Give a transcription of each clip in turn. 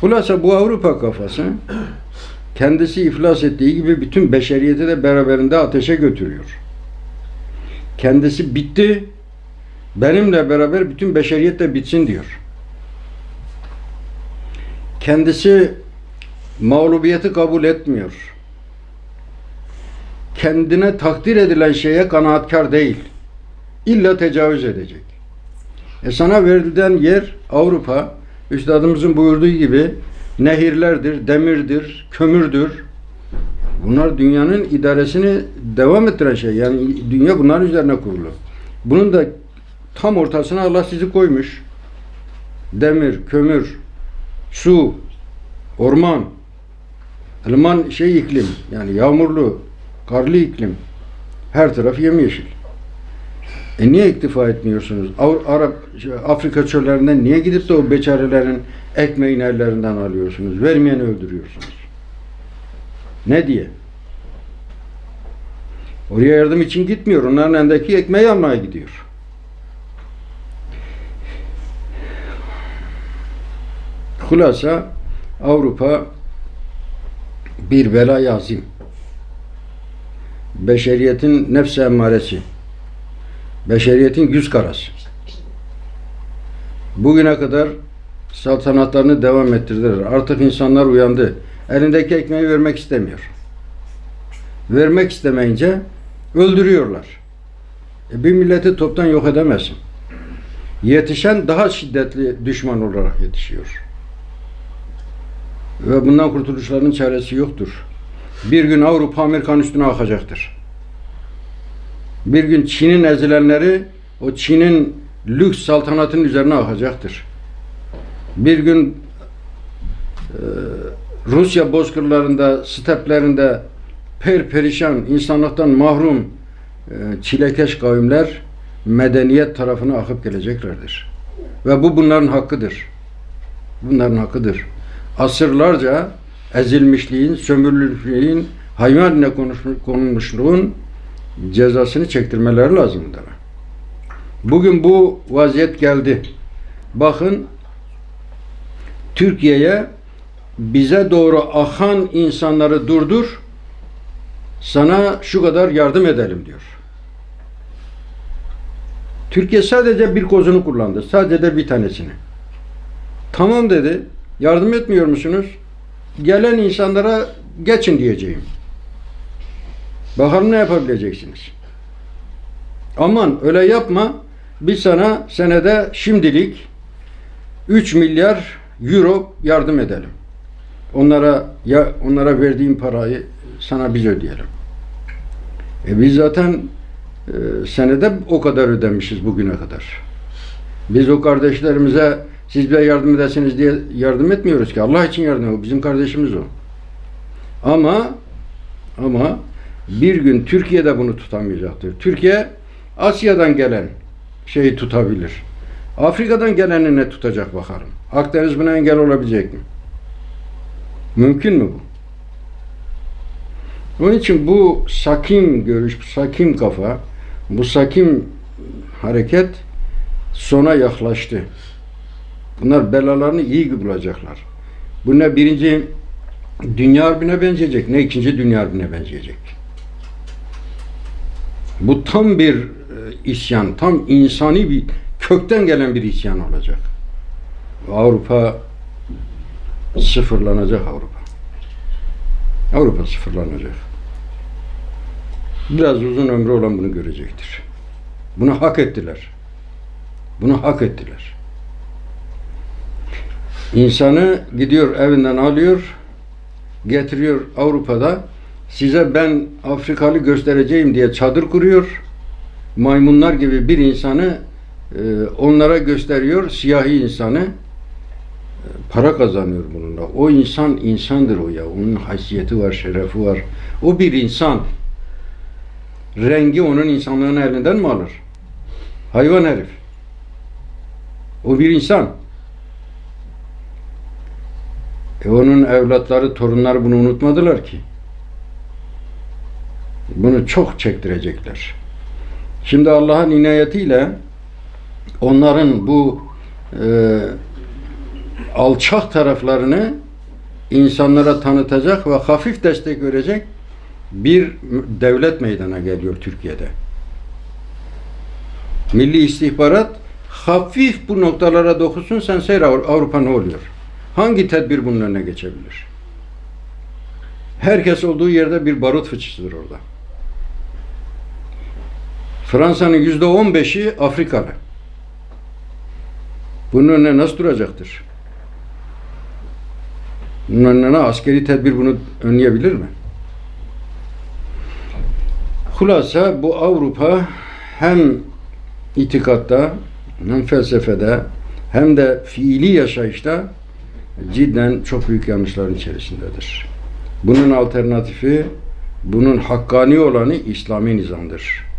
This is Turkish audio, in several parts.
Hulasa bu Avrupa kafası kendisi iflas ettiği gibi bütün beşeriyeti de beraberinde ateşe götürüyor. Kendisi bitti. Benimle beraber bütün beşeriyet de bitsin diyor. Kendisi mağlubiyeti kabul etmiyor. Kendine takdir edilen şeye kanaatkar değil. İlla tecavüz edecek. E sana verilen yer Avrupa, üstadımızın buyurduğu gibi nehirlerdir, demirdir, kömürdür. Bunlar dünyanın idaresini devam ettiren şey. Yani dünya bunların üzerine kurulu. Bunun da tam ortasına Allah sizi koymuş. Demir, kömür, su, orman, ılıman şey iklim, yani yağmurlu, karlı iklim. Her taraf yemyeşil. E niye iktifa etmiyorsunuz? Arap, Afrika çöllerinden niye gidip de o beçarelerin ekmeğini ellerinden alıyorsunuz? Vermeyeni öldürüyorsunuz. Ne diye? Oraya yardım için gitmiyor. Onların elindeki ekmeği almaya gidiyor. Hulasa Avrupa bir bela azim. Beşeriyetin nefs emmaresi. Beşeriyetin yüz karası. Bugüne kadar saltanatlarını devam ettirdiler. Artık insanlar uyandı. Elindeki ekmeği vermek istemiyor. Vermek istemeyince öldürüyorlar. E bir milleti toptan yok edemezsin. Yetişen daha şiddetli düşman olarak yetişiyor. Ve bundan kurtuluşlarının çaresi yoktur. Bir gün Avrupa Amerikan üstüne akacaktır. Bir gün Çin'in ezilenleri o Çin'in lüks saltanatının üzerine akacaktır. Bir gün e, Rusya bozkırlarında, steplerinde perperişan, insanlıktan mahrum e, çilekeş kavimler medeniyet tarafına akıp geleceklerdir. Ve bu bunların hakkıdır. Bunların hakkıdır. Asırlarca ezilmişliğin, sömürülmüşlüğün, hayvan konulmuşluğun cezasını çektirmeleri lazım bunlara. Bugün bu vaziyet geldi. Bakın Türkiye'ye bize doğru akan insanları durdur. Sana şu kadar yardım edelim diyor. Türkiye sadece bir kozunu kullandı. Sadece de bir tanesini. Tamam dedi. Yardım etmiyor musunuz? Gelen insanlara geçin diyeceğim. Bakalım ne yapabileceksiniz. Aman öyle yapma. Biz sana senede şimdilik 3 milyar euro yardım edelim. Onlara ya onlara verdiğim parayı sana biz ödeyelim. E biz zaten e, senede o kadar ödemişiz bugüne kadar. Biz o kardeşlerimize siz bize yardım edesiniz diye yardım etmiyoruz ki. Allah için yardım ediyor. Bizim kardeşimiz o. Ama ama bir gün Türkiye'de bunu tutamayacaktır. Türkiye Asya'dan gelen şeyi tutabilir. Afrika'dan geleni ne tutacak bakalım. Akdeniz buna engel olabilecek mi? Mümkün mü bu? Onun için bu sakin görüş, sakin kafa, bu sakin hareket sona yaklaştı. Bunlar belalarını iyi bulacaklar. Bu ne birinci dünya harbine benzeyecek, ne ikinci dünya harbine benzeyecek. Bu tam bir e, isyan, tam insani bir kökten gelen bir isyan olacak. Avrupa sıfırlanacak Avrupa. Avrupa sıfırlanacak. Biraz uzun ömrü olan bunu görecektir. Bunu hak ettiler. Bunu hak ettiler. İnsanı gidiyor evinden alıyor, getiriyor Avrupa'da. Size ben Afrikalı göstereceğim diye çadır kuruyor. Maymunlar gibi bir insanı e, onlara gösteriyor, siyahi insanı. Para kazanıyor bununla. O insan insandır o ya. Onun haysiyeti var, şerefi var. O bir insan. Rengi onun insanlığını elinden mi alır? Hayvan herif. O bir insan. E onun evlatları, torunları bunu unutmadılar ki. Bunu çok çektirecekler. Şimdi Allah'ın inayetiyle onların bu e, alçak taraflarını insanlara tanıtacak ve hafif destek verecek bir devlet meydana geliyor Türkiye'de. Milli istihbarat hafif bu noktalara dokusun sen seyir Avru- Avrupa ne oluyor? Hangi tedbir bunun önüne geçebilir? Herkes olduğu yerde bir barut fıçısıdır orada. Fransa'nın yüzde on beşi Afrikalı. Bunun önüne nasıl duracaktır? Bunun önüne askeri tedbir bunu önleyebilir mi? Hulasa bu Avrupa hem itikatta hem felsefede hem de fiili yaşayışta cidden çok büyük yanlışların içerisindedir. Bunun alternatifi, bunun hakkani olanı İslami nizamdır.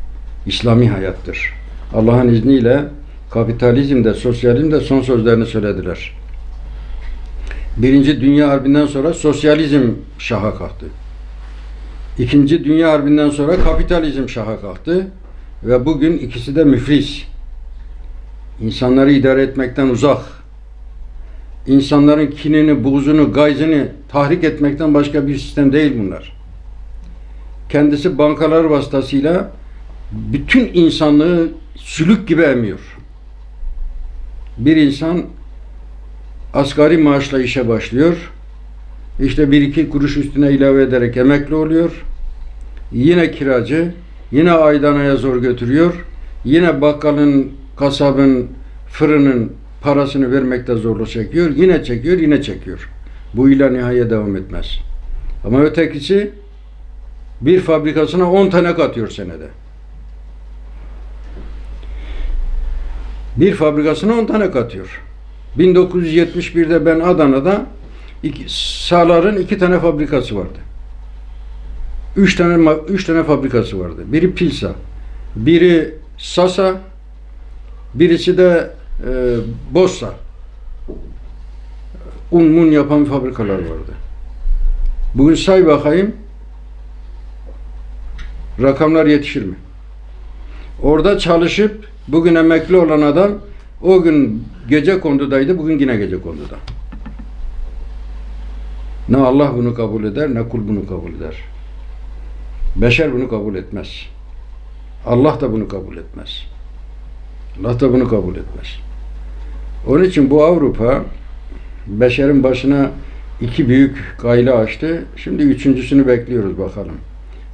İslami hayattır. Allah'ın izniyle kapitalizmde, sosyalizmde son sözlerini söylediler. Birinci Dünya Harbi'nden sonra sosyalizm şaha kalktı. İkinci Dünya Harbi'nden sonra kapitalizm şaha kalktı ve bugün ikisi de müflis. İnsanları idare etmekten uzak. İnsanların kinini, buğzunu, gayzını tahrik etmekten başka bir sistem değil bunlar. Kendisi bankalar vasıtasıyla bütün insanlığı sülük gibi emiyor. Bir insan asgari maaşla işe başlıyor. İşte bir iki kuruş üstüne ilave ederek emekli oluyor. Yine kiracı, yine aydanaya zor götürüyor. Yine bakkalın, kasabın, fırının parasını vermekte zorluk çekiyor. Yine çekiyor, yine çekiyor. Bu ile nihaya devam etmez. Ama ötekisi bir fabrikasına 10 tane katıyor senede. Bir fabrikasına 10 tane katıyor. 1971'de ben Adana'da iki, Salar'ın iki tane fabrikası vardı. Üç tane üç tane fabrikası vardı. Biri Pilsa, biri Sasa, birisi de e, Bossa. Un mun yapan fabrikalar vardı. Bugün say bakayım rakamlar yetişir mi? Orada çalışıp bugün emekli olan adam o gün gece kondudaydı, bugün yine gece konduda. Ne Allah bunu kabul eder, ne kul bunu kabul eder. Beşer bunu kabul etmez. Allah da bunu kabul etmez. Allah da bunu kabul etmez. Onun için bu Avrupa beşerin başına iki büyük gayle açtı. Şimdi üçüncüsünü bekliyoruz bakalım.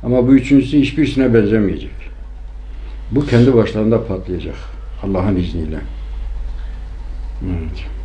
Ama bu üçüncüsü hiçbirisine benzemeyecek. Bu kendi başlarında patlayacak. Allah'ın izniyle. Evet.